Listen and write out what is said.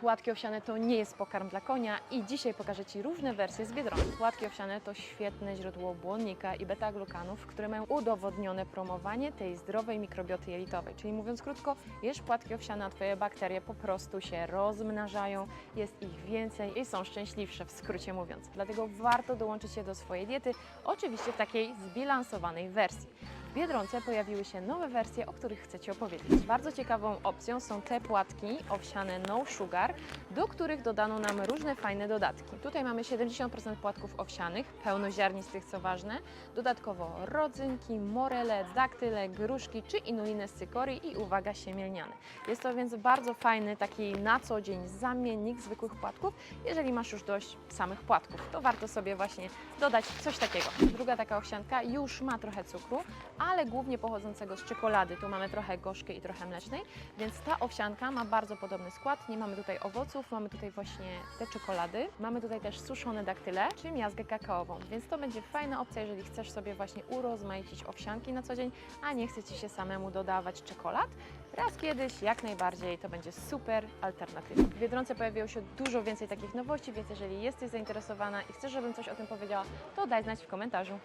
Płatki owsiane to nie jest pokarm dla konia i dzisiaj pokażę Ci różne wersje z Biedronki. Płatki owsiane to świetne źródło błonnika i beta-glukanów, które mają udowodnione promowanie tej zdrowej mikrobioty jelitowej. Czyli mówiąc krótko, jesz płatki owsiane, a Twoje bakterie po prostu się rozmnażają, jest ich więcej i są szczęśliwsze, w skrócie mówiąc. Dlatego warto dołączyć je do swojej diety, oczywiście w takiej zbilansowanej wersji. Biedronce pojawiły się nowe wersje, o których chcę Ci opowiedzieć. Bardzo ciekawą opcją są te płatki owsiane no sugar, do których dodano nam różne fajne dodatki. Tutaj mamy 70% płatków owsianych, pełnoziarnistych co ważne, dodatkowo rodzynki, morele, daktyle, gruszki czy inulinę z cykorii i uwaga siemielniane. Jest to więc bardzo fajny taki na co dzień zamiennik zwykłych płatków. Jeżeli masz już dość samych płatków, to warto sobie właśnie dodać coś takiego. Druga taka owsianka już ma trochę cukru, ale głównie pochodzącego z czekolady. Tu mamy trochę gorzkiej i trochę mlecznej, więc ta owsianka ma bardzo podobny skład. Nie mamy tutaj owoców, mamy tutaj właśnie te czekolady. Mamy tutaj też suszone daktyle, czy miazgę kakaową, więc to będzie fajna opcja, jeżeli chcesz sobie właśnie urozmaicić owsianki na co dzień, a nie chce Ci się samemu dodawać czekolad. Raz kiedyś, jak najbardziej, to będzie super alternatywa. W Biedronce pojawiło się dużo więcej takich nowości, więc jeżeli jesteś zainteresowana i chcesz, żebym coś o tym powiedziała, to daj znać w komentarzu.